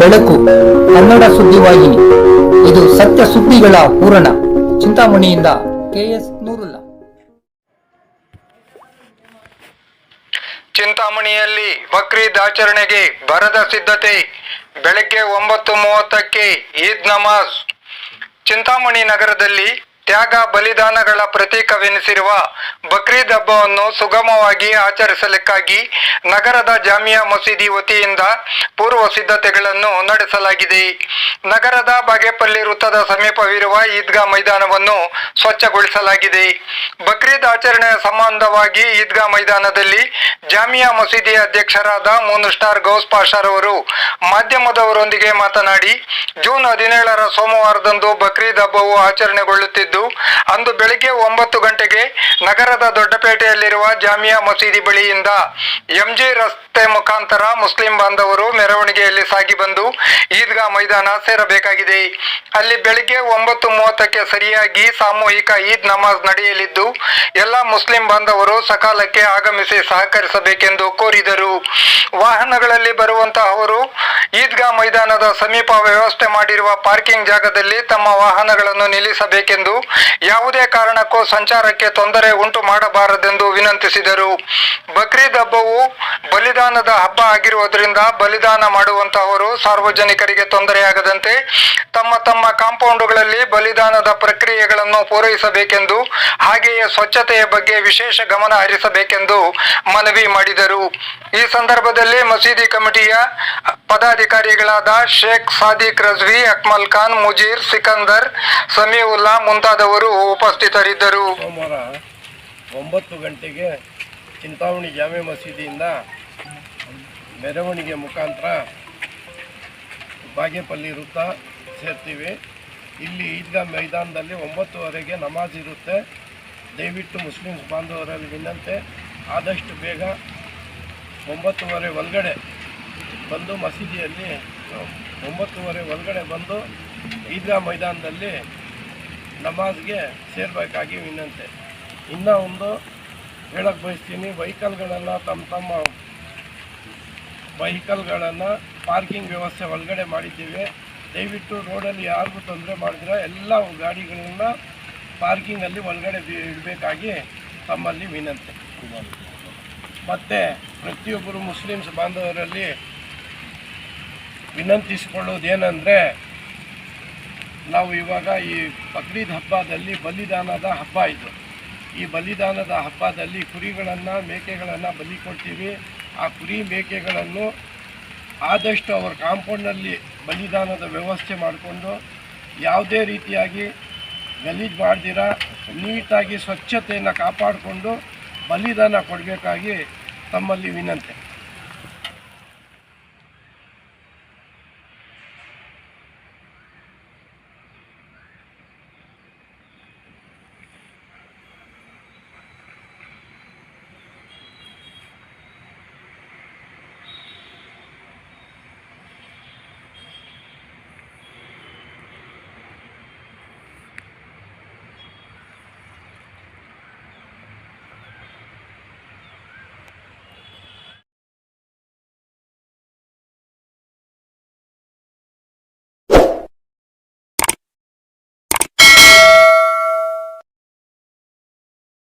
ಬೆಳಕು ಕನ್ನಡ ಸುದ್ದಿವಾಹಿನಿ ಇದು ಸತ್ಯ ಸುದ್ದಿಗಳ ಪೂರಣ ಚಿಂತಾಮಣಿಯಿಂದ ಕೆಎಸ್ ನೂರುಲ್ಲ. ಚಿಂತಾಮಣಿಯಲ್ಲಿ ಬಕ್ರೀದ್ ಆಚರಣೆಗೆ ಬರದ ಸಿದ್ಧತೆ. ಬೆಳಗ್ಗೆ ಒಂಬತ್ತು ಮೂವತ್ತಕ್ಕೆ ಈದ್ ನಮಾಜ್. ಚಿಂತಾಮಣಿ ನಗರದಲ್ಲಿ ತ್ಯಾಗ ಬಲಿದಾನಗಳ ಪ್ರತೀಕವೆನಿಸಿರುವ ಬಕ್ರೀದ್ ಹಬ್ಬವನ್ನು ಸುಗಮವಾಗಿ ಆಚರಿಸಲಿಕ್ಕಾಗಿ ನಗರದ ಜಾಮಿಯಾ ಮಸೀದಿ ವತಿಯಿಂದ ಪೂರ್ವ ಸಿದ್ಧತೆಗಳನ್ನು ನಡೆಸಲಾಗಿದೆ. ನಗರದ ಬಾಗೇಪಲ್ಲಿ ವೃತ್ತದ ಸಮೀಪವಿರುವ ಈದ್ಗಾ ಮೈದಾನವನ್ನು ಸ್ವಚ್ಛಗೊಳಿಸಲಾಗಿದೆ. ಬಕ್ರೀದ್ ಆಚರಣೆಯ ಸಂಬಂಧವಾಗಿ ಈದ್ಗಾ ಮೈದಾನದಲ್ಲಿ ಜಾಮಿಯಾ ಮಸೀದಿ ಅಧ್ಯಕ್ಷರಾದ ಮೂನು ಸ್ಟಾರ್ ಗೌಸ್ ಪಾಷಾರವರು ಮಾಧ್ಯಮದವರೊಂದಿಗೆ ಮಾತನಾಡಿ, ಜೂನ್ ಹದಿನೇಳರ ಸೋಮವಾರದಂದು ಬಕ್ರೀದ್ ಹಬ್ಬವು ಆಚರಣೆಗೊಳ್ಳುತ್ತಿದ್ದು ಅಂದು ಬೆಳಿಗ್ಗೆ ಒಂಬತ್ತು ಗಂಟೆಗೆ ನಗರದ ದೊಡ್ಡಪೇಟೆಯಲ್ಲಿರುವ ಜಾಮಿಯಾ ಮಸೀದಿ ಬಳಿಯಿಂದ ಎಂಜಿ ರಸ್ತೆ ಮುಖಾಂತರ ಮುಸ್ಲಿಂ ಬಾಂಧವರು ಮೆರವಣಿಗೆಯಲ್ಲಿ ಸಾಗಿ ಬಂದು ಈದ್ಗಾ ಮೈದಾನ ಸೇರಬೇಕಾಗಿದೆ. ಅಲ್ಲಿ ಬೆಳಿಗ್ಗೆ ಒಂಬತ್ತು ಮೂವತ್ತಕ್ಕೆ ಸರಿಯಾಗಿ ಸಾಮೂಹಿಕ ಈದ್ ನಮಾಜ್ ನಡೆಯಲಿದ್ದು, ಎಲ್ಲ ಮುಸ್ಲಿಂ ಬಾಂಧವರು ಸಕಾಲಕ್ಕೆ ಆಗಮಿಸಿ ಸಹಕರಿಸಬೇಕೆಂದು ಕೋರಿದರು. ವಾಹನಗಳಲ್ಲಿ ಬರುವಂತಹವರು ಈದ್ಗಾ ಮೈದಾನದ ಸಮೀಪ ವ್ಯವಸ್ಥೆ ಮಾಡಿರುವ ಪಾರ್ಕಿಂಗ್ ಜಾಗದಲ್ಲಿ ತಮ್ಮ ವಾಹನಗಳನ್ನು ನಿಲ್ಲಿಸಬೇಕೆಂದು ಯಾವುದೇ ಕಾರಣಕ್ಕೂ ಸಂಚಾರಕ್ಕೆ ತೊಂದರೆ ಉಂಟು ಮಾಡಬಾರದೆಂದು ವಿನಂತಿಸಿದರು. ಬಕ್ರೀದ್ ಹಬ್ಬವು ಬಲಿದಾನದ ಹಬ್ಬ ಆಗಿರುವುದರಿಂದ ಬಲಿದಾನ ಮಾಡುವಂತಹವರು ಸಾರ್ವಜನಿಕರಿಗೆ ತೊಂದರೆಯಾಗದಂತೆ ತಮ್ಮ ತಮ್ಮ ಕಾಂಪೌಂಡುಗಳಲ್ಲಿ ಬಲಿದಾನದ ಪ್ರಕ್ರಿಯೆಗಳನ್ನು ಪೂರೈಸಬೇಕೆಂದು, ಹಾಗೆಯೇ ಸ್ವಚ್ಛತೆಯ ಬಗ್ಗೆ ವಿಶೇಷ ಗಮನ ಹರಿಸಬೇಕೆಂದು ಮನವಿ ಮಾಡಿದರು. ಈ ಸಂದರ್ಭದಲ್ಲಿ ಮಸೀದಿ ಕಮಿಟಿಯ ಪದಾಧಿಕಾರಿಗಳಾದ ಶೇಖ್ ಸಾದಿಕ್ ರಜ್ವಿ, ಅಕ್ಮಲ್ ಖಾನ್, ಮುಜೀರ್, ಸಿಕಂದರ್, ಸಮೀವುಲ್ಲಾ ಮುಂತಾದವರು ಉಪಸ್ಥಿತರಿದ್ದರು. ಸೋಮವಾರ ಒಂಬತ್ತು ಗಂಟೆಗೆ ಚಿಂತಾಮಣಿ ಜಾಮೆ ಮಸೀದಿಯಿಂದ ಮೆರವಣಿಗೆ ಮುಖಾಂತರ ಬಾಗೇಪಲ್ಲಿ ವೃತ್ತ ಸೇರ್ತೀವಿ. ಇಲ್ಲಿ ಈದ್ಗಾ ಮೈದಾನದಲ್ಲಿ ಒಂಬತ್ತುವರೆಗೆ ನಮಾಜ್ ಇರುತ್ತೆ. ದಯವಿಟ್ಟು ಮುಸ್ಲಿಮ್ಸ್ ಬಾಂಧವರಲ್ಲಿ ವಿನಂತೆ, ಆದಷ್ಟು ಬೇಗ ಒಂಬತ್ತುವರೆ ಒಳಗಡೆ ಬಂದು ಮಸೀದಿಯಲ್ಲಿ ಒಂಬತ್ತುವರೆ ಒಳಗಡೆ ಬಂದು ಈದ್ಗಾ ಮೈದಾನದಲ್ಲಿ ನಮಾಜ್ಗೆ ಸೇರಬೇಕಾಗಿ ವಿನಂತಿ. ಇನ್ನೂ ಒಂದು ಹೇಳಕ್ಕೆ ಬಯಸ್ತೀನಿ ವೆಹಿಕಲ್ಗಳನ್ನು ತಮ್ಮ ತಮ್ಮ ವೆಹಿಕಲ್ಗಳನ್ನು ಪಾರ್ಕಿಂಗ್ ವ್ಯವಸ್ಥೆ ಒಳಗಡೆ ಮಾಡಿದ್ದೀವಿ. ದಯವಿಟ್ಟು ರೋಡಲ್ಲಿ ಯಾರಿಗೂ ತೊಂದರೆ ಮಾಡಿದ್ರೆ ಎಲ್ಲ ಗಾಡಿಗಳನ್ನ ಪಾರ್ಕಿಂಗಲ್ಲಿ ಒಳಗಡೆ ಇಡಬೇಕಾಗಿ ತಮ್ಮಲ್ಲಿ ವಿನಂತಿ. ಮತ್ತು ಪ್ರತಿಯೊಬ್ಬರು ಮುಸ್ಲಿಮ್ಸ್ ಬಾಂಧವರಲ್ಲಿ ವಿನಂತಿಸಿಕೊಳ್ಳೋದೇನೆಂದರೆ ನಾವು ಇವಾಗ ಈ ಬಕ್ರೀದ್ ಹಬ್ಬದಲ್ಲಿ ಬಲಿದಾನದ ಹಬ್ಬ ಇದು. ಈ ಬಲಿದಾನದ ಹಬ್ಬದಲ್ಲಿ ಕುರಿಗಳನ್ನು, ಮೇಕೆಗಳನ್ನು ಬಲಿ ಕೊಡ್ತೀವಿ. ಆ ಕುರಿ, ಮೇಕೆಗಳನ್ನು ಆದಷ್ಟು ಅವರ ಕಾಂಪೌಂಡ್ನಲ್ಲಿ ಬಲಿದಾನದ ವ್ಯವಸ್ಥೆ ಮಾಡಿಕೊಂಡು, ಯಾವುದೇ ರೀತಿಯಾಗಿ ಗಲೀಜು ಮಾಡ್ದಿರ, ನೀಟಾಗಿ ಸ್ವಚ್ಛತೆಯನ್ನು ಕಾಪಾಡಿಕೊಂಡು ಬಲಿದಾನ ಕೊಡಬೇಕಾಗಿ ತಮ್ಮಲ್ಲಿ ವಿನಂತಿ.